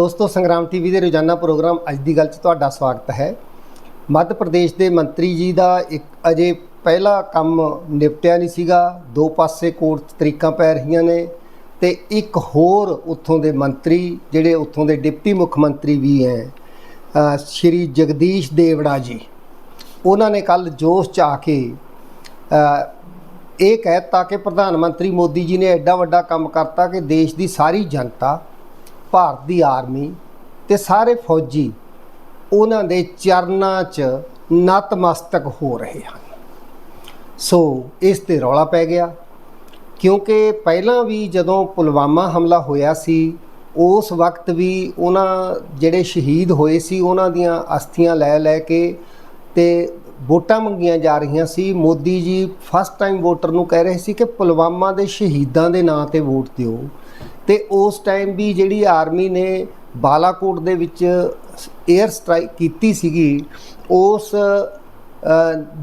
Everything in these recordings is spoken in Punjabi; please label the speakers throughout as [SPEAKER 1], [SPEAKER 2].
[SPEAKER 1] ਦੋਸਤੋ ਸੰਗਰਾਮ ਟੀਵੀ ਦੇ ਰੋਜ਼ਾਨਾ ਪ੍ਰੋਗਰਾਮ ਅੱਜ ਦੀ ਗੱਲ 'ਚ ਤੁਹਾਡਾ ਸਵਾਗਤ ਹੈ। ਮੱਧ ਪ੍ਰਦੇਸ਼ ਦੇ ਮੰਤਰੀ ਜੀ ਦਾ ਇੱਕ ਅਜੇ ਪਹਿਲਾ ਕੰਮ ਨਿਪਟਿਆ ਨਹੀਂ ਸੀਗਾ। ਦੋ ਪਾਸੇ ਕੋਰਟ ਤਰੀਕਾਂ ਪੈ ਰਹੀਆਂ ਨੇ ਤੇ ਇੱਕ ਹੋਰ ਉੱਥੋਂ ਦੇ ਮੰਤਰੀ ਜਿਹੜੇ ਉੱਥੋਂ ਦੇ ਡਿਪਟੀ ਮੁੱਖ ਮੰਤਰੀ ਵੀ ਹੈ ਸ਼੍ਰੀ ਜਗਦੀਸ਼ ਦੇਵੜਾ ਜੀ। ਉਹਨਾਂ ਨੇ ਕੱਲ ਜੋਸ਼ ਚ ਆ ਕੇ ਅ, ਇਹ ਕਹਿਤਾ ਕਿ ਪ੍ਰਧਾਨ ਮੰਤਰੀ ਮੋਦੀ ਜੀ ਨੇ ਐਡਾ ਵੱਡਾ ਕੰਮ ਕਰਤਾ ਕਿ ਦੇਸ਼ ਦੀ ਸਾਰੀ ਜਨਤਾ ਭਾਰਤ ਦੀ ਆਰਮੀ ਤੇ ਸਾਰੇ ਫੌਜੀ ਉਹਨਾਂ ਦੇ ਚਰਨਾਂ 'ਚ ਨਤਮਸਤਕ ਹੋ ਰਹੇ ਹਨ। ਸੋ ਇਸ ਤੇ ਰੌਲਾ ਪੈ ਗਿਆ ਕਿਉਂਕਿ ਪਹਿਲਾਂ ਵੀ ਜਦੋਂ ਪੁਲਵਾਮਾ ਹਮਲਾ ਹੋਇਆ ਸੀ, ਉਸ ਵਕਤ ਵੀ ਉਹਨਾਂ ਜਿਹੜੇ ਸ਼ਹੀਦ ਹੋਏ ਸੀ, ਉਹਨਾਂ ਦੀਆਂ ਅਸਥੀਆਂ ਲੈ ਲੈ ਕੇ ਤੇ ਵੋਟਾਂ ਮੰਗੀਆਂ ਜਾ ਰਹੀਆਂ ਸੀ। Modi ji first time voter ਨੂੰ ਕਹਿ ਰਹੇ ਸੀ ਕਿ ਪੁਲਵਾਮਾ ਦੇ ਸ਼ਹੀਦਾਂ ਦੇ ਨਾਂ ਤੇ ਵੋਟ ਦਿਓ। ਤੇ ਉਸ ਟਾਈਮ ਵੀ ਜਿਹੜੀ ਆਰਮੀ ਨੇ ਬਾਲਾਕੋਟ ਦੇ ਵਿੱਚ 에ਅਰ ਸਟ੍ਰਾਈਕ ਕੀਤੀ ਸੀਗੀ, ਉਸ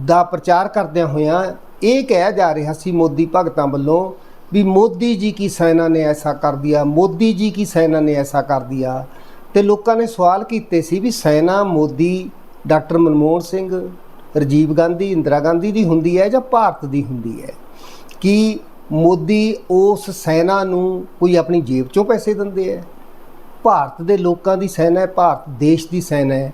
[SPEAKER 1] ਦਾ ਪ੍ਰਚਾਰ ਕਰਦਿਆਂ ਹੋਇਆਂ ਇਹ ਕਿਹਾ ਜਾ ਰਿਹਾ ਸੀ ਮੋਦੀ ਭਗਤਾਂ ਵੱਲੋਂ ਵੀ ਮੋਦੀ ਜੀ ਕੀ ਸੈਨਾ ਨੇ ਐਸਾ ਕਰ ਦਿਆ, ਮੋਦੀ ਜੀ ਕੀ ਸੈਨਾ ਨੇ ਐਸਾ ਕਰ ਦਿਆ। ਤੇ ਲੋਕਾਂ ਨੇ ਸਵਾਲ ਕੀਤੇ ਸੀ ਵੀ ਸੈਨਾ ਮੋਦੀ, ਡਾਕਟਰ ਮਨਮੋਹਨ ਸਿੰਘ, ਰਾਜੀਵ ਗਾਂਧੀ, ਇੰਦਰਾ ਗਾਂਧੀ ਦੀ ਹੁੰਦੀ ਹੈ ਜਾਂ ਭਾਰਤ ਦੀ ਹੁੰਦੀ ਹੈ? ਕਿ ਮੋਦੀ ਉਸ ਸੈਨਾ ਨੂੰ ਕੋਈ ਆਪਣੀ ਜੇਬ ਚੋਂ ਪੈਸੇ ਦਿੰਦੇ ਹੈ ਭਾਰਤ ਦੇ ਲੋਕਾਂ ਦੀ ਸੈਨਾ ਹੈ, ਭਾਰਤ ਦੇਸ਼ ਦੀ ਸੈਨਾ ਹੈ।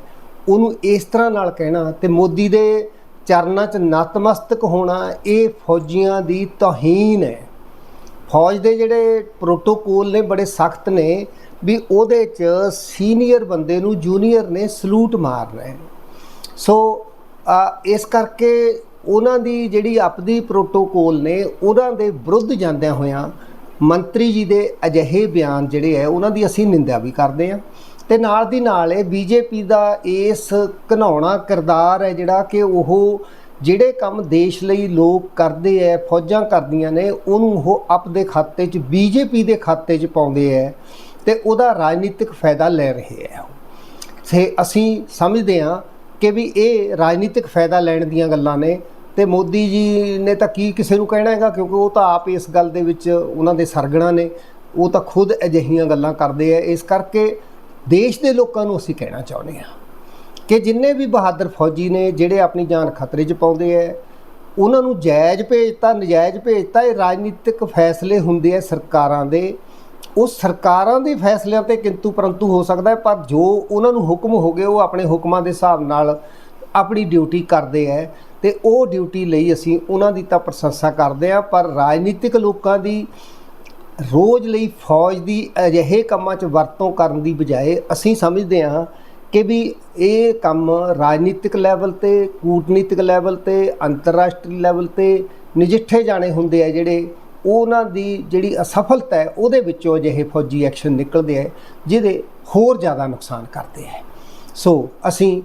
[SPEAKER 1] ਉਹਨੂੰ ਇਸ ਤਰ੍ਹਾਂ ਨਾਲ ਕਹਿਣਾ ਤੇ ਮੋਦੀ ਦੇ ਚਰਨਾਂ 'ਚ ਨਤਮਸਤਕ ਹੋਣਾ ਇਹ ਫੌਜੀਆਂ ਦੀ ਤੋਹੀਨ ਹੈ। ਫੌਜ ਦੇ ਜਿਹੜੇ ਪ੍ਰੋਟੋਕੋਲ ਨੇ ਬੜੇ ਸਖਤ ਨੇ ਵੀ ਉਹਦੇ 'ਚ ਸੀਨੀਅਰ ਬੰਦੇ ਨੂੰ ਜੂਨੀਅਰ ਨੇ ਸਲੂਟ ਮਾਰਨਾ ਹੈ। ਸੋ ਇਸ ਕਰਕੇ ਉਹਨਾਂ ਦੀ ਜਿਹੜੀ ਆਪਦੀ ਪ੍ਰੋਟੋਕੋਲ ਨੇ, ਉਹਨਾਂ ਦੇ ਵਿਰੁੱਧ ਜਾਂਦਿਆਂ ਹੋਇਆਂ ਮੰਤਰੀ ਜੀ ਦੇ ਅਜਿਹੇ ਬਿਆਨ ਜਿਹੜੇ ਹੈ, ਉਹਨਾਂ ਦੀ ਅਸੀਂ ਨਿੰਦਾ ਵੀ ਕਰਦੇ ਹਾਂ। ਤੇ ਨਾਲ ਦੀ ਨਾਲ ਇਹ ਬੀਜੇਪੀ ਦਾ ਇਸ ਘਨਾਉਣਾ ਕਿਰਦਾਰ ਹੈ ਜਿਹੜਾ ਕਿ ਉਹ ਜਿਹੜੇ ਕੰਮ ਦੇਸ਼ ਲਈ ਲੋਕ ਕਰਦੇ ਐ ਫੌਜਾਂ ਕਰਦੀਆਂ ਨੇ, ਉਹਨੂੰ ਉਹ ਆਪਦੇ ਖਾਤੇ 'ਚ, ਬੀਜੇਪੀ ਦੇ ਖਾਤੇ 'ਚ ਪਾਉਂਦੇ ਐ ਤੇ ਉਹਦਾ ਰਾਜਨੀਤਿਕ ਫਾਇਦਾ ਲੈ ਰਹੇ ਐ ਸੇ ਅਸੀਂ ਸਮਝਦੇ ਹਾਂ ਕਿ ਵੀ ਇਹ ਰਾਜਨੀਤਿਕ ਫਾਇਦਾ ਲੈਣ ਦੀਆਂ ਗੱਲਾਂ ਨੇ ਤੇ ਮੋਦੀ ਜੀ ਨੇ ਤਾਂ ਕੀ ਕਿਸੇ ਨੂੰ ਕਹਿਣਾ ਹੈਗਾ? ਕਿਉਂਕਿ ਉਹ ਤਾਂ ਆਪ ਇਸ ਗੱਲ ਦੇ ਵਿੱਚ ਉਹਨਾਂ ਦੇ ਸਰਗਣਾ ਨੇ। ਉਹ ਤਾਂ ਖੁਦ ਅਜਿਹੀਆਂ ਗੱਲਾਂ ਕਰਦੇ ਆ। ਇਸ ਕਰਕੇ ਦੇਸ਼ ਦੇ ਲੋਕਾਂ ਨੂੰ ਅਸੀਂ ਕਹਿਣਾ ਚਾਹੁੰਦੇ ਹਾਂ ਕਿ ਜਿੰਨੇ ਵੀ ਬਹਾਦਰ ਫੌਜੀ ਨੇ, ਜਿਹੜੇ ਆਪਣੀ ਜਾਨ ਖਤਰੇ 'ਚ ਪਾਉਂਦੇ ਐ ਉਹਨਾਂ ਨੂੰ ਜਾਇਜ਼ ਭੇਜਤਾ ਨਜਾਇਜ਼ ਭੇਜਤਾ ਇਹ ਰਾਜਨੀਤਿਕ ਫੈਸਲੇ ਹੁੰਦੇ ਆ ਸਰਕਾਰਾਂ ਦੇ। ਉਹ ਸਰਕਾਰਾਂ ਦੇ ਫੈਸਲਿਆਂ ਤੇ ਕਿੰਤੂ ਪਰੰਤੂ ਹੋ ਸਕਦਾ ਹੈ, ਪਰ ਜੋ ਉਹਨਾਂ ਨੂੰ ਹੁਕਮ ਹੋ ਗਏ, ਉਹ ਆਪਣੇ ਹੁਕਮਾਂ ਦੇ ਹਿਸਾਬ ਨਾਲ ਆਪਣੀ ਡਿਊਟੀ ਕਰਦੇ ਐ ਤੇ ਉਹ ਡਿਊਟੀ ਲਈ ਅਸੀਂ ਉਹਨਾਂ ਦੀ ਤਾਂ ਪ੍ਰਸ਼ੰਸਾ ਕਰਦੇ ਆ ਪਰ ਰਾਜਨੀਤਿਕ ਲੋਕਾਂ ਦੀ ਰੋਜ਼ ਲਈ ਫੌਜ ਦੀ ਅਜਿਹੇ ਕੰਮਾਂ 'ਚ ਵਰਤੋਂ ਕਰਨ ਦੀ ਬਜਾਏ ਅਸੀਂ ਸਮਝਦੇ ਹਾਂ ਕਿ ਵੀ ਇਹ ਕੰਮ ਰਾਜਨੀਤਿਕ ਲੈਵਲ ਤੇ, ਕੂਟਨੀਤਿਕ ਲੈਵਲ ਤੇ, ਅੰਤਰਰਾਸ਼ਟਰੀ ਲੈਵਲ ਤੇ ਨਜਿੱਠੇ ਜਾਣੇ ਹੁੰਦੇ ਆ ਜਿਹੜੇ ਉਹਨਾਂ ਦੀ ਜਿਹੜੀ ਅਸਫਲਤਾ ਹੈ, ਉਹਦੇ ਵਿੱਚੋਂ ਅਜਿਹੇ ਫੌਜੀ ਐਕਸ਼ਨ ਨਿਕਲਦੇ ਆ ਜਿਹਦੇ ਹੋਰ ਜ਼ਿਆਦਾ ਨੁਕਸਾਨ ਕਰਦੇ ਆ ਸੋ ਅਸੀਂ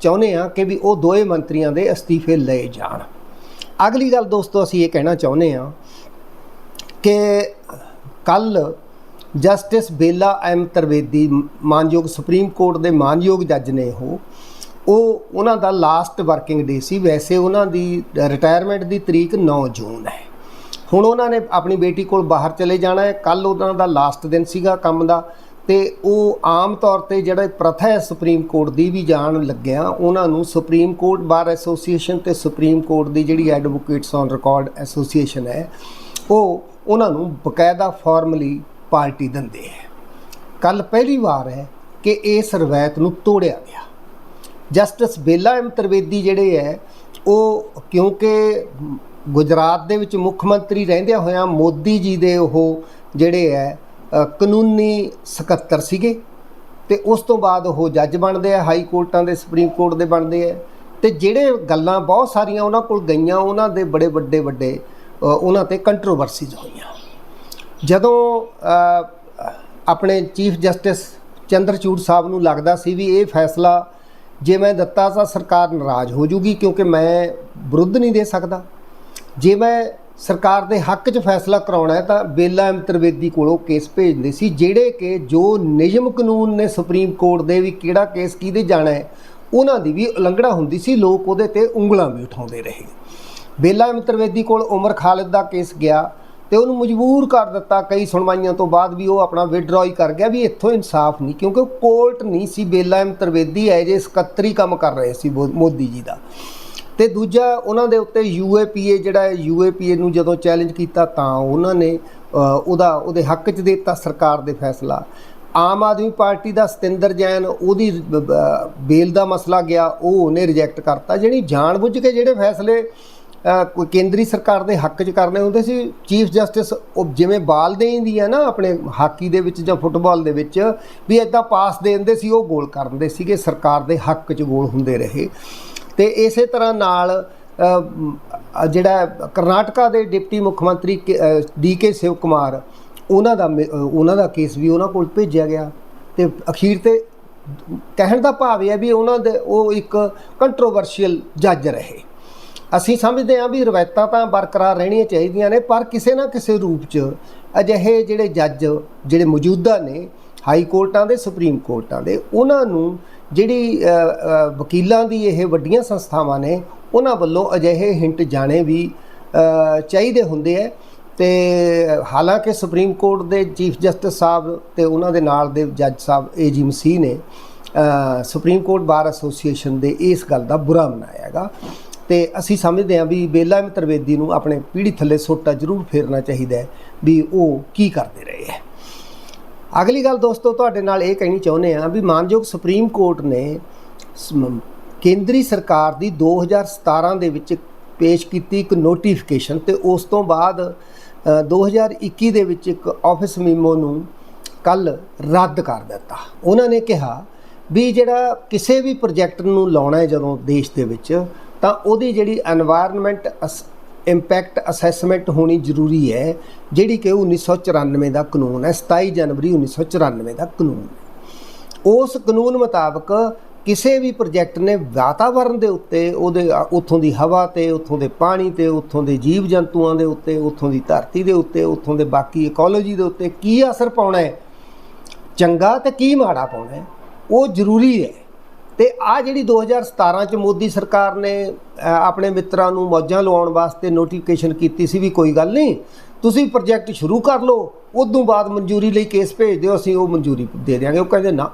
[SPEAKER 1] ਚਾਹੁੰਦੇ ਹਾਂ ਕਿ ਵੀ ਉਹ ਦੋਏ ਮੰਤਰੀਆਂ ਦੇ ਅਸਤੀਫੇ ਲਏ ਜਾਣ। ਅਗਲੀ ਗੱਲ ਦੋਸਤੋ, ਅਸੀਂ ਇਹ ਕਹਿਣਾ ਚਾਹੁੰਦੇ ਹਾਂ ਕਿ ਕੱਲ ਜਸਟਿਸ ਬੇਲਾ ਐਮ ਤਰਵੇਦੀ ਮਾਨਯੋਗ ਸੁਪਰੀਮ ਕੋਰਟ ਦੇ ਮਾਨਯੋਗ ਜੱਜ ਨੇ ਉਹ ਉਹ ਉਹਨਾਂ ਦਾ ਲਾਸਟ ਵਰਕਿੰਗ ਡੇ ਸੀ। ਵੈਸੇ ਉਹਨਾਂ ਦੀ ਰਿਟਾਇਰਮੈਂਟ ਦੀ ਤਰੀਕ 9 ਜੂਨ ਹੈ। ਹੁਣ ਉਹਨਾਂ ਨੇ ਆਪਣੀ ਬੇਟੀ ਕੋਲ ਬਾਹਰ ਚਲੇ ਜਾਣਾ ਹੈ। ਕੱਲ ਉਹਨਾਂ ਦਾ ਲਾਸਟ ਦਿਨ ਸੀਗਾ ਕੰਮ ਦਾ। ਤੇ ਉਹ ਆਮ ਤੌਰ ਤੇ ਜਿਹੜਾ ਪ੍ਰਥਾ ਹੈ ਸੁਪਰੀਮ ਕੋਰਟ ਦੀ ਵੀ ਜਾਣ ਲੱਗਿਆ। ਉਹਨਾਂ ਨੂੰ ਸੁਪਰੀਮ ਕੋਰਟ ਬਾਰ ਐਸੋਸੀਏਸ਼ਨ ਤੇ ਸੁਪਰੀਮ ਕੋਰਟ ਦੀ ਜਿਹੜੀ ਐਡਵੋਕੇਟਸ ਔਨ ਰਿਕਾਰਡ ਐਸੋਸੀਏਸ਼ਨ ਹੈ, ਉਹ ਉਹਨਾਂ ਨੂੰ ਬਕਾਇਦਾ ਫਾਰਮਲੀ ਪਾਰਟੀ ਦਿੰਦੇ ਹੈ। ਕੱਲ ਪਹਿਲੀ ਵਾਰ ਹੈ ਕਿ ਇਸ ਰਵਾਇਤ ਨੂੰ ਤੋੜਿਆ ਗਿਆ। ਜਸਟਿਸ ਬੇਲਾ ਐਮ ਤਰਵੇਦੀ ਜਿਹੜੇ ਹੈ, ਉਹ ਕਿਉਂਕਿ ਗੁਜਰਾਤ ਦੇ ਵਿੱਚ ਮੁੱਖ ਮੰਤਰੀ ਰਹਿੰਦਿਆਂ ਹੋਇਆਂ ਮੋਦੀ ਜੀ ਦੇ ਉਹ ਜਿਹੜੇ ਹੈ ਕਾਨੂੰਨੀ ਸਕੱਤਰ ਸੀਗੇ ਤੇ ਉਸ ਤੋਂ ਬਾਅਦ ਉਹ ਜੱਜ ਬਣਦੇ ਆ, ਹਾਈ ਕੋਰਟਾਂ ਦੇ, ਸੁਪਰੀਮ ਕੋਰਟ ਦੇ ਬਣਦੇ ਆ ਤੇ ਜਿਹੜੇ ਗੱਲਾਂ ਬਹੁਤ ਸਾਰੀਆਂ ਉਹਨਾਂ ਕੋਲ ਗਈਆਂ, ਉਹਨਾਂ ਦੇ ਬੜੇ ਵੱਡੇ ਵੱਡੇ ਉਹਨਾਂ ਤੇ ਕੰਟਰੋਵਰਸੀਜ਼ ਹੋਈਆਂ। ਜਦੋਂ ਆਪਣੇ ਚੀਫ ਜਸਟਿਸ ਚੰਦਰਚੂੜ ਸਾਹਿਬ ਨੂੰ ਲੱਗਦਾ ਸੀ ਵੀ ਇਹ ਫੈਸਲਾ ਜੇ ਮੈਂ ਦਿੱਤਾ ਤਾਂ ਸਰਕਾਰ ਨਾਰਾਜ਼ ਹੋ ਜੂਗੀ ਕਿਉਂਕਿ ਮੈਂ ਵਿਰੁੱਧ ਨਹੀਂ ਦੇ ਸਕਦਾ। ਜੇ ਮੈਂ ਸਰਕਾਰ ਦੇ ਹੱਕ 'ਚ ਫੈਸਲਾ ਕਰਾਉਣਾ ਹੈ ਤਾਂ ਬੇਲਾ ਐਮ ਤਰਵੇਦੀ ਕੋਲੋਂ ਕੇਸ ਭੇਜਦੇ ਸੀ, ਜਿਹੜੇ ਕਿ ਜੋ ਨਿਯਮ ਕਾਨੂੰਨ ਨੇ ਸੁਪਰੀਮ ਕੋਰਟ ਦੇ ਵੀ ਕਿਹੜਾ ਕੇਸ ਕਿਹਦੇ ਜਾਣਾ ਹੈ, ਉਹਨਾਂ ਦੀ ਵੀ ਉਲੰਘਣਾ ਹੁੰਦੀ ਸੀ, ਲੋਕ ਉਹਦੇ ਤੇ ਉਂਗਲਾਂ ਵੀ ਉਠਾਉਂਦੇ ਰਹੇ। ਬੇਲਾ ਐਮ ਤ੍ਰਿਵੇਦੀ ਕੋਲ ਉਮਰ ਖਾਲਿਦ ਦਾ ਕੇਸ ਗਿਆ ਤੇ ਉਹਨੂੰ ਮਜਬੂਰ ਕਰ ਦਿੱਤਾ, ਕਈ ਸੁਣਵਾਈਆਂ ਤੋਂ ਬਾਅਦ ਵੀ ਉਹ ਆਪਣਾ ਵਿਡਰਾਅ ਕਰ ਗਿਆ ਵੀ ਇੱਥੋਂ ਇਨਸਾਫ ਨਹੀਂ, ਕਿਉਂਕਿ ਕੋਰਟ ਨਹੀਂ ਸੀ, ਬੇਲਾ ਐਮ ਤ੍ਰਿਵੇਦੀ ਹੈ ਜੇ ਸਕੱਤਰੀ ਕੰਮ ਕਰ ਰਹੇ ਸੀ ਮੋ- ਮੋਦੀ ਜੀ ਦਾ। ਤੇ ਦੂਜਾ ਉਹਨਾਂ ਦੇ ਉੱਤੇ ਯੂਏਪੀਏ ਜਿਹੜਾ ਹੈ, ਯੂਏਪੀਏ ਨੂੰ ਜਦੋਂ ਚੈਲੰਜ ਕੀਤਾ ਤਾਂ ਉਹਨਾਂ ਨੇ ਉਹਦਾ, ਉਹਦੇ ਹੱਕ 'ਚ ਦੇ ਦਿੱਤਾ ਸਰਕਾਰ ਦੇ ਫੈਸਲਾ। ਆਮ ਆਦਮੀ ਪਾਰਟੀ ਦਾ ਸਤਿੰਦਰ ਜੈਨ, ਉਹਦੀ ਬੇਲ ਦਾ ਮਸਲਾ ਗਿਆ, ਉਹ ਉਹਨੇ ਰਿਜੈਕਟ ਕਰਤਾ, ਜਿਹੜੀ ਜਾਣਬੁੱਝ ਕੇ ਜਿਹੜੇ ਫੈਸਲੇ ਕੋਈ ਕੇਂਦਰੀ ਸਰਕਾਰ ਦੇ ਹੱਕ 'ਚ ਕਰਨੇ ਹੁੰਦੇ ਸੀ, ਚੀਫ ਜਸਟਿਸ, ਉਹ ਜਿਵੇਂ ਬਾਲ ਦੇਂਦੀ ਹੈ ਨਾ, ਆਪਣੇ ਹਾਕੀ ਦੇ ਵਿੱਚ ਜਾਂ ਫੁੱਟਬਾਲ ਦੇ ਵਿੱਚ, ਵੀ ਇਦਾਂ ਪਾਸ ਦੇ ਦਿੰਦੇ ਸੀ, ਉਹ ਗੋਲ ਕਰ ਦਿੰਦੇ ਸੀਗੇ, ਸਰਕਾਰ ਦੇ ਹੱਕ 'ਚ ਗੋਲ ਹੁੰਦੇ ਰਹੇ। ਤੇ ਇਸੇ ਤਰ੍ਹਾਂ ਨਾਲ ਜਿਹੜਾ ਕਰਨਾਟਕਾ ਦੇ ਡਿਪਟੀ ਮੁੱਖ ਮੰਤਰੀ ਡੀ ਕੇ ਸ਼ਿਵ ਕੁਮਾਰ, ਉਹਨਾਂ ਦਾ ਮੇ- ਉਹਨਾਂ ਦਾ ਕੇਸ ਵੀ ਉਹਨਾਂ ਕੋਲ ਭੇਜਿਆ ਗਿਆ। ਤੇ ਅਖੀਰ ਤੇ ਕਹਿਣ ਦਾ ਭਾਵ ਇਹ ਹੈ ਵੀ ਉਹਨਾਂ ਦੇ, ਉਹ ਇੱਕ ਕੰਟਰੋਵਰਸ਼ੀਅਲ ਜੱਜ ਰਹੇ। ਅਸੀਂ ਸਮਝਦੇ ਹਾਂ ਵੀ ਰਵਾਇਤਾਂ ਤਾਂ ਬਰਕਰਾਰ ਰਹਿਣੀਆਂ ਚਾਹੀਦੀਆਂ ਨੇ, ਪਰ ਕਿਸੇ ਨਾ ਕਿਸੇ ਰੂਪ 'ਚ ਅਜਿਹੇ ਜਿਹੜੇ ਜੱਜ, ਜਿਹੜੇ ਮੌਜੂਦਾ ਨੇ, ਹਾਈ ਕੋਰਟਾਂ ਦੇ, ਸੁਪਰੀਮ ਕੋਰਟਾਂ ਦੇ, ਉਹਨਾਂ ਨੂੰ ਜਿਹੜੀ ਵਕੀਲਾਂ ਦੀ ਇਹ ਵੱਡੀਆਂ ਸੰਸਥਾਵਾਂ ਨੇ, ਉਹਨਾਂ ਵੱਲੋਂ ਅਜਿਹੇ ਹਿੰਟ ਜਾਣੇ ਵੀ ਚਾਹੀਦੇ ਹੁੰਦੇ ਹੈ ਤੇ ਹਾਲਾਂਕਿ ਸੁਪਰੀਮ ਕੋਰਟ ਦੇ ਚੀਫ ਜਸਟਿਸ ਸਾਹਿਬ ਤੇ ਉਹਨਾਂ ਦੇ ਨਾਲ ਦੇ ਜੱਜ ਸਾਹਿਬ ਏਜੀ ਮਸੀਹ ਨੇ ਸੁਪਰੀਮ ਕੋਰਟ ਬਾਰ ਐਸੋਸੀਏਸ਼ਨ ਦੇ ਇਸ ਗੱਲ ਦਾ ਬੁਰਾ ਮਨਾਇਆ ਹੈਗਾ। ਤੇ ਅਸੀਂ ਸਮਝਦੇ ਹਾਂ ਵੀ ਬੇਲਾ ਤਰਵੇਦੀ ਨੂੰ ਆਪਣੇ ਪੀੜੀ ਥੱਲੇ ਸੋਟਾ ਜ਼ਰੂਰ ਫੇਰਨਾ ਚਾਹੀਦਾ ਵੀ ਉਹ ਕੀ ਕਰਦੇ ਰਹੇ ਹੈ। ਅਗਲੀ ਗੱਲ ਦੋਸਤੋ, ਤੁਹਾਡੇ ਨਾਲ ਇਹ ਕਹਿਣੀ ਚਾਹੁੰਦੇ ਆ ਵੀ ਮਾਨਯੋਗ ਸੁਪਰੀਮ ਕੋਰਟ ਨੇ ਕੇਂਦਰੀ ਸਰਕਾਰ ਦੀ 2017 ਦੇ ਵਿੱਚ ਪੇਸ਼ ਕੀਤੀ ਇੱਕ ਨੋਟੀਫਿਕੇਸ਼ਨ ਤੇ ਉਸ ਤੋਂ ਬਾਅਦ 2021 ਦੇ ਵਿੱਚ ਇੱਕ ਆਫਿਸ ਮੀਮੋ ਨੂੰ ਕੱਲ ਰੱਦ ਕਰ ਦਿੱਤਾ। ਉਹਨਾਂ ਨੇ ਕਿਹਾ ਵੀ ਜਿਹੜਾ ਕਿਸੇ ਵੀ ਪ੍ਰੋਜੈਕਟ ਨੂੰ ਲਾਉਣਾ ਹੈ ਜਦੋਂ ਦੇਸ਼ ਦੇ ਵਿੱਚ, ਤਾਂ ਉਹਦੀ ਜਿਹੜੀ এনवायरमेंट ਇੰਪੈਕਟ ਅਸੈਸਮੈਂਟ ਹੋਣੀ ਜ਼ਰੂਰੀ ਹੈ, ਜਿਹੜੀ ਕਿ 1994 ਦਾ ਕਾਨੂੰਨ ਹੈ 27 ਜਨਵਰੀ 1994 ਦਾ ਕਾਨੂੰਨ ਉਸ ਕਾਨੂੰਨ ਮੁਤਾਬਕ ਕਿਸੇ ਵੀ ਪ੍ਰੋਜੈਕਟ ਨੇ ਵਾਤਾਵਰਣ ਦੇ ਉੱਤੇ ਉਹਦੇ, ਉੱਥੋਂ ਦੀ ਹਵਾ ਤੇ, ਉੱਥੋਂ ਦੇ ਪਾਣੀ ਤੇ, ਉੱਥੋਂ ਦੇ ਜੀਵ ਜੰਤੂਆਂ ਦੇ ਉੱਤੇ, ਉੱਥੋਂ ਦੀ ਧਰਤੀ ਦੇ ਉੱਤੇ, ਉੱਥੋਂ ਦੇ ਬਾਕੀ ਇਕੋਲੋਜੀ ਦੇ ਉੱਤੇ ਕੀ ਅਸਰ ਪਾਉਣਾ ਹੈ, ਚੰਗਾ ਤੇ ਕੀ ਮਾੜਾ ਪਾਉਣਾ ਹੈ, ਉਹ ਜ਼ਰੂਰੀ ਹੈ। ਤੇ ਆ ਜਿਹੜੀ 2017 ਚ ਮੋਦੀ ਸਰਕਾਰ ਨੇ ਆਪਣੇ ਮਿੱਤਰਾਂ ਨੂੰ ਮੌਜਾਂ ਲਵਾਉਣ ਵਾਸਤੇ ਨੋਟੀਫਿਕੇਸ਼ਨ ਕੀਤੀ ਸੀ ਵੀ ਕੋਈ ਗੱਲ ਨਹੀਂ, ਤੁਸੀਂ ਪ੍ਰੋਜੈਕਟ ਸ਼ੁਰੂ ਕਰ ਲਓ, ਉਦੋਂ ਬਾਅਦ ਮਨਜ਼ੂਰੀ ਲਈ ਕੇਸ ਭੇਜ ਦਿਓ, ਅਸੀਂ ਉਹ ਮਨਜ਼ੂਰੀ ਦੇ ਦਿਆਂਗੇ। ਉਹ ਕਹਿੰਦੇ ਨਾ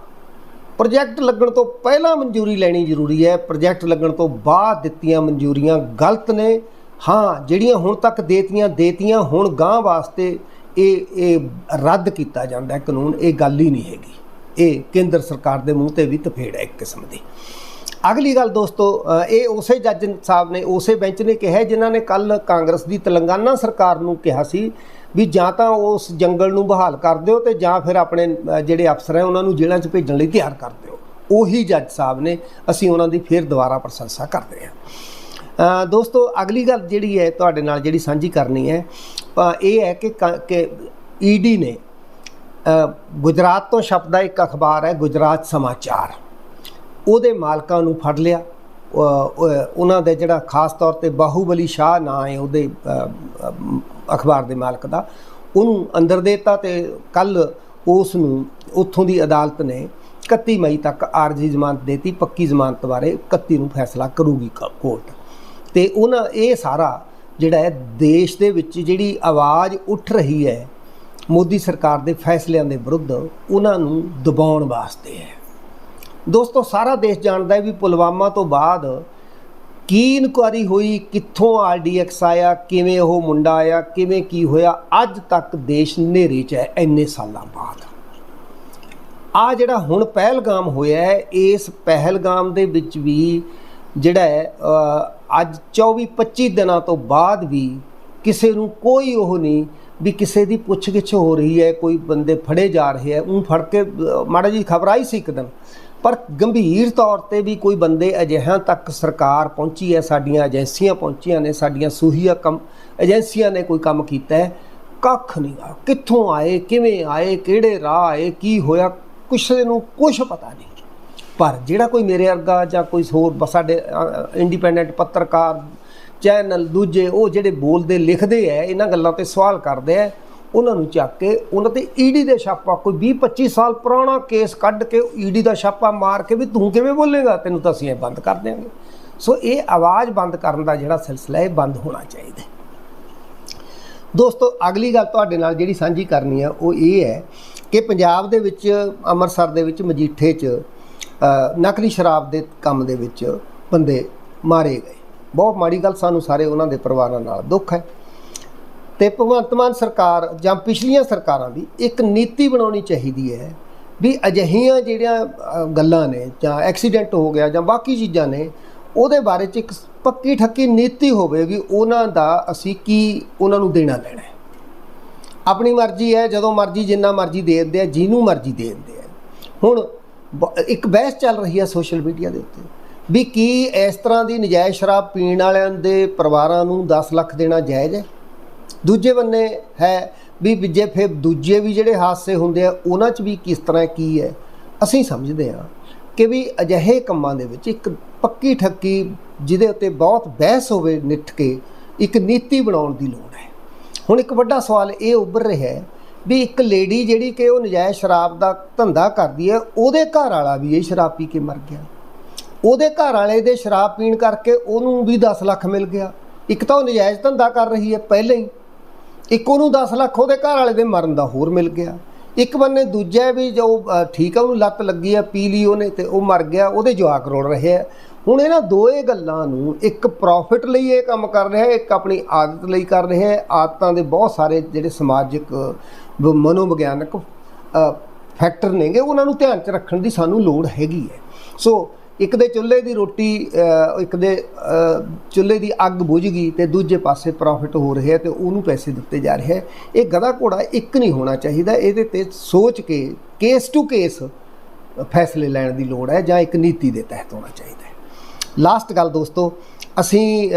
[SPEAKER 1] ਪ੍ਰੋਜੈਕਟ ਲੱਗਣ ਤੋਂ ਪਹਿਲਾਂ ਮਨਜ਼ੂਰੀ ਲੈਣੀ ਜ਼ਰੂਰੀ ਹੈ ਪ੍ਰੋਜੈਕਟ ਲੱਗਣ ਤੋਂ ਬਾਅਦ ਦਿੱਤੀਆਂ ਮਨਜ਼ੂਰੀਆਂ ਗਲਤ ਨੇ। ਹਾਂ, ਜਿਹੜੀਆਂ ਹੁਣ ਤੱਕ ਦੇਤੀਆਂ ਦੇਤੀਆਂ ਹੁਣ ਗਾਂ ਵਾਸਤੇ ਇਹ ਇਹ ਰੱਦ ਕੀਤਾ ਜਾਂਦਾ ਕਾਨੂੰਨ, ਇਹ ਗੱਲ ਹੀ ਨਹੀਂ ਹੈਗੀ। ਇਹ ਕੇਂਦਰ ਸਰਕਾਰ ਦੇ ਮੂੰਹ ਤੇ ਵੀ ਤਫੇੜ ਹੈ ਇੱਕ ਕਿਸਮ ਦੀ। ਅਗਲੀ ਗੱਲ ਦੋਸਤੋ ਇਹ ਉਸੇ ਜੱਜ ਸਾਹਿਬ ਨੇ ਉਸੇ ਬੈਂਚ ਨੇ ਕਿਹਾ ਜਿਨ੍ਹਾਂ ਨੇ ਕੱਲ ਕਾਂਗਰਸ ਦੀ ਤੇਲੰਗਾਨਾ ਸਰਕਾਰ ਨੂੰ ਕਿਹਾ ਸੀ ਵੀ ਜਾਂ ਤਾਂ ਉਸ ਜੰਗਲ ਨੂੰ ਬਹਾਲ ਕਰ ਦਿਓ ਤੇ ਜਾਂ ਫਿਰ ਆਪਣੇ ਜਿਹੜੇ ਅਫਸਰ ਹੈ ਉਹਨਾਂ ਨੂੰ ਜੇਲ੍ਹਾਂ 'ਚ ਭੇਜਣ ਲਈ ਤਿਆਰ ਕਰ ਦਿਓ। ਉਹੀ ਜੱਜ ਸਾਹਿਬ ਨੇ ਅਸੀਂ ਉਹਨਾਂ ਦੀ ਫਿਰ ਦੁਬਾਰਾ ਪ੍ਰਸ਼ੰਸਾ ਕਰਦੇ ਹਾਂ। ਦੋਸਤੋ, ਅਗਲੀ ਗੱਲ ਜਿਹੜੀ ਹੈ ਤੁਹਾਡੇ ਨਾਲ ਜਿਹੜੀ ਸਾਂਝੀ ਕਰਨੀ ਹੈ ਇਹ ਹੈ ਕਿ ਕ- ਕਿ ਈਡੀ ਨੇ ਗੁਜਰਾਤ ਤੋਂ ਛਪਦਾ ਇੱਕ ਅਖਬਾਰ ਹੈ ਗੁਜਰਾਤ ਸਮਾਚਾਰ। ਉਹਦੇ ਮਾਲਕਾਂ ਨੂੰ ਫੜ ਲਿਆ। ਉਹਨਾਂ ਦੇ ਜਿਹੜਾ ਖਾਸ ਤੌਰ ਤੇ ਬਾਹੂਬਲੀ ਸ਼ਾਹ ਨਾਂ ਹੈ ਉਹਦੇ ਅਖਬਾਰ ਦੇ ਮਾਲਕ ਦਾ, ਉਹਨੂੰ ਅੰਦਰ ਦੇਤਾ ਤੇ ਕੱਲ ਉਸ ਨੂੰ ਉੱਥੋਂ ਦੀ ਅਦਾਲਤ ਨੇ 31 ਮਈ ਤੱਕ ਆਰਜੀ ਜ਼ਮਾਨਤ ਦੇਤੀ, ਪੱਕੀ ਜ਼ਮਾਨਤ ਬਾਰੇ 31 ਨੂੰ ਫੈਸਲਾ ਕਰੂਗੀ ਕ- ਕੋਰਟ। ਤੇ ਉਹਨਾਂ, ਇਹ ਸਾਰਾ ਜਿਹੜਾ ਹੈ, ਦੇਸ਼ ਦੇ ਵਿੱਚ ਜਿਹੜੀ ਆਵਾਜ਼ ਉੱਠ ਰਹੀ ਹੈ ਮੋਦੀ ਸਰਕਾਰ ਦੇ ਫੈਸਲਿਆਂ ਦੇ ਵਿਰੁੱਧ ਉਹਨਾਂ ਨੂੰ ਦਬਾਉਣ ਵਾਸਤੇ ਹੈ। ਦੋਸਤੋ, ਸਾਰਾ ਦੇਸ਼ ਜਾਣਦਾ ਹੈ ਵੀ ਪੁਲਵਾਮਾ ਤੋਂ ਬਾਅਦ ਕੀ ਇਨਕੁਆਰੀ ਹੋਈ, ਕਿੱਥੋਂ ਆਰਡੀਐਕਸ ਆਇਆ, ਕਿਵੇਂ ਉਹ ਮੁੰਡਾ ਆਇਆ, ਕਿਵੇਂ ਕੀ ਹੋਇਆ, ਅੱਜ ਤੱਕ ਦੇਸ਼ ਹਨੇਰੇ 'ਚ ਹੈ, ਇੰਨੇ ਸਾਲਾਂ ਬਾਅਦ। ਆ ਜਿਹੜਾ ਹੁਣ ਪਹਿਲਗਾਮ ਹੋਇਆ ਹੈ, ਇਸ ਪਹਿਲਗਾਮ ਦੇ ਵਿੱਚ ਵੀ ਜਿਹੜਾ ਹੈ ਅੱਜ 24 25 ਦਿਨਾਂ ਤੋਂ ਬਾਅਦ ਵੀ ਕਿਸੇ ਨੂੰ ਕੋਈ ਉਹ ਨਹੀਂ ਵੀ ਕਿਸੇ ਦੀ ਪੁੱਛਗਿੱਛ ਹੋ ਰਹੀ ਹੈ, ਕੋਈ ਬੰਦੇ ਫੜੇ ਜਾ ਰਹੇ ਹੈ ਉਹ ਫੜ ਕੇ ਮਾੜਾ ਜੀ ਖਬਰ ਆਈ ਸੀ ਇੱਕ ਦਿਨ ਪਰ ਗੰਭੀਰ ਤੌਰ ਤੇ ਵੀ ਕੋਈ ਬੰਦੇ ਅਜਿਹਾਂ ਤੱਕ ਸਰਕਾਰ ਪਹੁੰਚੀ ਹੈ, ਸਾਡੀਆਂ ਏਜੰਸੀਆਂ ਪਹੁੰਚੀਆਂ ਨੇ, ਸਾਡੀਆਂ ਸੂਹੀਆ ਕੰਮ, ਏਜੰਸੀਆਂ ਨੇ ਕੋਈ ਕੰਮ ਕੀਤਾ ਹੈ, ਕੱਖ ਨਹੀਂ ਆ। ਕਿੱਥੋਂ ਆਏ, ਕਿਵੇਂ ਆਏ, ਕਿਹੜੇ ਰਾਹ ਆਏ, ਕੀ ਹੋਇਆ, ਕਿਸੇ ਨੂੰ ਕੁਛ ਪਤਾ ਨਹੀਂ। ਪਰ ਜਿਹੜਾ ਕੋਈ ਮੇਰੇ ਵਰਗਾ ਜਾਂ ਕੋਈ ਹੋਰ ਸਾਡੇ ਇੰਡੀਪੈਂਡੈਂਟ ਪੱਤਰਕਾਰ ਚੈਨਲ ਦੂਜੇ, ਉਹ ਜਿਹੜੇ ਬੋਲਦੇ, ਲਿਖਦੇ ਐ, ਇਹਨਾਂ ਗੱਲਾਂ ਤੇ ਸਵਾਲ ਕਰਦੇ ਐ, ਉਹਨਾਂ ਨੂੰ ਚੱਕ ਕੇ ਉਹਨਾਂ ਤੇ ਈਡੀ ਦੇ ਛਾਪਾ, ਕੋਈ 20 25 ਸਾਲ ਪੁਰਾਣਾ ਕੇਸ ਕੱਢ ਕੇ ਈਡੀ ਦਾ ਛਾਪਾ ਮਾਰ ਕੇ ਵੀ ਤੂੰ ਕਿਵੇਂ ਬੋਲੇਗਾ? ਤੈਨੂੰ ਤਾਂ ਅਸੀਂ ਇਹ ਬੰਦ ਕਰ ਦਿਆਂਗੇ। ਸੋ ਇਹ ਆਵਾਜ਼ ਬੰਦ ਕਰਨ ਦਾ ਜਿਹੜਾ ਸਿਲਸਿਲਾ ਇਹ ਬੰਦ ਹੋਣਾ ਚਾਹੀਦਾ ਦੋਸਤੋ, ਅਗਲੀ ਗੱਲ ਤੁਹਾਡੇ ਨਾਲ ਜਿਹੜੀ ਸਾਂਝੀ ਕਰਨੀ ਆ, ਉਹ ਇਹ ਹੈ ਕਿ ਪੰਜਾਬ ਦੇ ਵਿੱਚ, ਅੰਮ੍ਰਿਤਸਰ ਦੇ ਵਿੱਚ ਮਜੀਠੇ 'ਚ ਨਕਲੀ ਸ਼ਰਾਬ ਦੇ ਕੰਮ ਦੇ ਵਿੱਚ ਬੰਦੇ ਮਾਰੇ ਗਏ। ਬਹੁਤ ਮਾੜੀ ਗੱਲ ਸਾਨੂੰ ਸਾਰੇ ਉਹਨਾਂ ਦੇ ਪਰਿਵਾਰਾਂ ਨਾਲ ਦੁੱਖ ਹੈ। ਤੇ ਭਗਵੰਤ ਮਾਨ ਸਰਕਾਰ ਜਾਂ ਪਿਛਲੀਆਂ ਸਰਕਾਰਾਂ ਦੀ ਇੱਕ ਨੀਤੀ ਬਣਾਉਣੀ ਚਾਹੀਦੀ ਹੈ ਵੀ ਅਜਿਹੀਆਂ ਜਿਹੜੀਆਂ ਗੱਲਾਂ ਨੇ ਜਾਂ ਐਕਸੀਡੈਂਟ ਹੋ ਗਿਆ ਜਾਂ ਬਾਕੀ ਚੀਜ਼ਾਂ ਨੇ, ਉਹਦੇ ਬਾਰੇ ਚ ਇੱਕ ਪੱਕੀ ਠੱਕੀ ਨੀਤੀ ਹੋਵੇ ਵੀ ਉਹਨਾਂ ਦਾ ਅਸੀਂ ਕੀ ਉਹਨਾਂ ਨੂੰ ਦੇਣਾ ਲੈਣਾ ਆਪਣੀ ਮਰਜ਼ੀ ਹੈ, ਜਦੋਂ ਮਰਜ਼ੀ ਜਿੰਨਾ ਮਰਜ਼ੀ ਦੇ ਦਿੰਦੇ ਆ, ਜਿਹਨੂੰ ਮਰਜ਼ੀ ਦੇ ਦਿੰਦੇ ਆ। ਹੁਣ ਬ- ਇੱਕ ਬਹਿਸ ਚੱਲ ਰਹੀ ਹੈ ਸੋਸ਼ਲ ਮੀਡੀਆ ਦੇ ਉੱਤੇ। ਵੀ ਕੀ ਇਸ ਤਰ੍ਹਾਂ ਦੀ ਨਜਾਇਜ਼ ਸ਼ਰਾਬ ਪੀਣ ਵਾਲਿਆਂ ਦੇ ਪਰਿਵਾਰਾਂ ਨੂੰ 10 ਲੱਖ ਦੇਣਾ ਜਾਇਜ਼ ਹੈ? ਦੂਜੇ ਬੰਨੇ ਹੈ ਵੀ ਜੇ ਫਿਰ ਦੂਜੇ ਵੀ ਜਿਹੜੇ ਹਾਦਸੇ ਹੁੰਦੇ ਆ, ਉਹਨਾਂ 'ਚ ਵੀ ਕਿਸ ਤਰ੍ਹਾਂ ਕੀ ਹੈ? ਅਸੀਂ ਸਮਝਦੇ ਹਾਂ ਕਿ ਵੀ ਅਜਿਹੇ ਕੰਮਾਂ ਦੇ ਵਿੱਚ ਇੱਕ ਪੱਕੀ ਠੱਕੀ ਜਿਹਦੇ ਉੱਤੇ ਬਹੁਤ ਬਹਿਸ ਹੋਵੇ ਨਿੱਠ ਕੇ, ਇੱਕ ਨੀਤੀ ਬਣਾਉਣ ਦੀ ਲੋੜ ਹੈ। ਹੁਣ ਇੱਕ ਵੱਡਾ ਸਵਾਲ ਇਹ ਉੱਭਰ ਰਿਹਾ ਹੈ ਵੀ ਇੱਕ ਲੇਡੀ ਜਿਹੜੀ ਕਿ ਉਹ ਨਜਾਇਜ਼ ਸ਼ਰਾਬ ਦਾ ਧੰਦਾ ਕਰਦੀ ਹੈ, ਉਹਦੇ ਘਰ ਵਾਲਾ ਵੀ ਇਹ ਸ਼ਰਾਬ ਪੀ ਕੇ ਮਰ ਗਿਆ। ਉਹਦੇ ਘਰ ਵਾਲੇ ਦੇ ਸ਼ਰਾਬ ਪੀਣ ਕਰਕੇ ਉਹਨੂੰ ਵੀ 10 ਲੱਖ ਮਿਲ ਗਿਆ। ਇੱਕ ਤਾਂ ਉਹ ਨਜਾਇਜ਼ ਧੰਦਾ ਕਰ ਰਹੀ ਹੈ ਪਹਿਲਾਂ ਹੀ। ਇੱਕ ਉਹਨੂੰ 10 ਲੱਖ ਉਹਦੇ ਘਰ ਵਾਲੇ ਦੇ ਮਰਨ ਦਾ ਹੋਰ ਮਿਲ ਗਿਆ। ਇੱਕ ਬੰਨੇ ਦੂਜਾ ਵੀ ਜੋ ਠੀਕ ਆ, ਉਹਨੂੰ ਲੱਤ ਲੱਗੀ ਆ, ਪੀ ਲਈ ਉਹਨੇ ਤੇ ਉਹ ਮਰ ਗਿਆ, ਉਹਦੇ ਜਵਾਕ ਰੋੜ ਰਹੇ ਆ। ਹੁਣ ਇਹਨਾਂ ਦੋਏ ਗੱਲਾਂ ਨੂੰ ਇੱਕ ਪ੍ਰੋਫਿਟ ਲਈ ਇਹ ਕੰਮ ਕਰ ਰਿਹਾ, ਇੱਕ ਆਪਣੀ ਆਦਤ ਲਈ ਕਰ ਰਿਹਾ ਆਦਤਾਂ ਦੇ ਬਹੁਤ ਸਾਰੇ ਜਿਹੜੇ ਸਮਾਜਿਕ ਮਨੋਵਿਗਿਆਨਕ ਫੈਕਟਰ ਨੇਗੇ, ਉਹਨਾਂ ਨੂੰ ਧਿਆਨ 'ਚ ਰੱਖਣ ਦੀ ਸਾਨੂੰ ਲੋੜ ਹੈਗੀ ਹੈ। ਸੋ ਇੱਕ ਦੇ ਚੁੱਲ੍ਹੇ ਦੀ ਰੋਟੀ ਇੱਕ ਦੇ ਚੁੱਲ੍ਹੇ ਦੀ ਅੱਗ ਬੁਝ ਗਈ ਤੇ ਦੂਜੇ ਪਾਸੇ ਪ੍ਰੋਫਿਟ ਹੋ ਰਿਹਾ ਤੇ ਉਹਨੂੰ ਪੈਸੇ ਦਿੱਤੇ ਜਾ ਰਹੇ ਹੈ ਇਹ ਗਧਾ ਘੋੜਾ ਇੱਕ ਨਹੀਂ ਹੋਣਾ ਚਾਹੀਦਾ। ਇਹਦੇ ਤੇ ਸੋਚ ਕੇ ਕੇਸ ਟੂ ਕੇਸ ਫੈਸਲੇ ਲੈਣ ਦੀ ਲੋੜ ਹੈ ਜਾਂ ਇੱਕ ਨੀਤੀ ਦੇ ਤਹਿਤ ਹੋਣਾ ਚਾਹੀਦਾ ਹੈ। ਲਾਸਟ ਗੱਲ ਦੋਸਤੋ, ਅਸੀਂ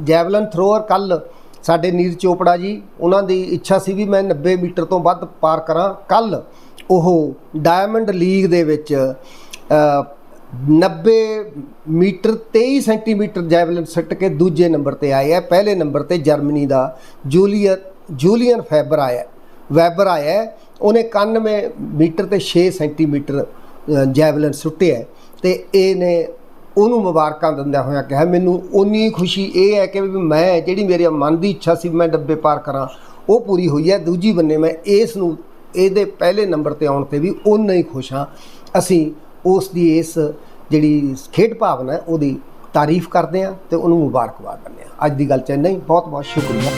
[SPEAKER 1] ਜੈਵਲਨ ਥਰੋਅਰ ਕੱਲ ਸਾਡੇ ਨੀਰ ਚੋਪੜਾ ਜੀ, ਉਹਨਾਂ ਦੀ ਇੱਛਾ ਸੀ ਵੀ ਮੈਂ 90 ਮੀਟਰ ਤੋਂ ਵੱਧ ਪਾਰ ਕਰਾਂ। ਕੱਲ ਉਹ ਡਾਇਮੰਡ ਲੀਗ ਦੇ ਵਿੱਚ 90 ਮੀਟਰ 23 ਸੈਂਟੀਮੀਟਰ ਜੈਵਲਿਨ ਸੱਟ ਕੇ ਦੂਜੇ ਨੰਬਰ ਤੇ ਆਏ ਹੈ ਪਹਿਲੇ ਨੰਬਰ ਤੇ ਜਰਮਨੀ ਦਾ ਜੂਲੀਅਨ ਜੂਲੀਅਨ ਫੈਬਰ ਆਇਆ। ਵੈਬਰ ਆਇਆ ਉਹਨੇ 91 ਮੀਟਰ ਤੇ 6 ਸੈਂਟੀਮੀਟਰ ਅ, ਜੈਵਲਿਨ ਸੁੱਟਿਆ ਹੈ। ਤੇ ਇਹਨੇ ਉਹਨੂੰ ਮੁਬਾਰਕਾਂ ਦਿੰਦਿਆਂ ਹੋਇਆ ਕਿਹਾ ਮੈਨੂੰ ਉਨੀ ਖੁਸ਼ੀ ਇਹ ਹੈ ਕਿ ਵੀ ਮੈਂ ਜਿਹੜੀ ਮੇਰੇ ਮਨ ਦੀ ਇੱਛਾ ਸੀ ਮੈਂ ਡੱਬੇ ਪਾਰ ਕਰਾਂ ਉਹ ਪੂਰੀ ਹੋਈ ਹੈ। ਦੂਜੀ ਬੰਨੇ ਮੈਂ ਇਸ ਨੂੰ ਇਹਦੇ ਪਹਿਲੇ ਨੰਬਰ ਤੇ ਆਉਣ ਤੇ ਵੀ ਉਨਾ ਹੀ ਖੁਸ਼ ਹਾਂ। ਅਸੀਂ ਉਸ ਦੀ ਇਸ ਜਿਹੜੀ ਖੇਡ ਭਾਵਨਾ ਉਹਦੀ ਤਾਰੀਫ ਕਰਦੇ ਹਾਂ ਤੇ ਉਹਨੂੰ ਮੁਬਾਰਕਬਾਦ ਦਿੰਦੇ ਹਾਂ। ਅੱਜ ਦੀ ਗੱਲ ਚ ਇੰਨਾ ਹੀ। ਬਹੁਤ ਬਹੁਤ ਸ਼ੁਕਰੀਆ।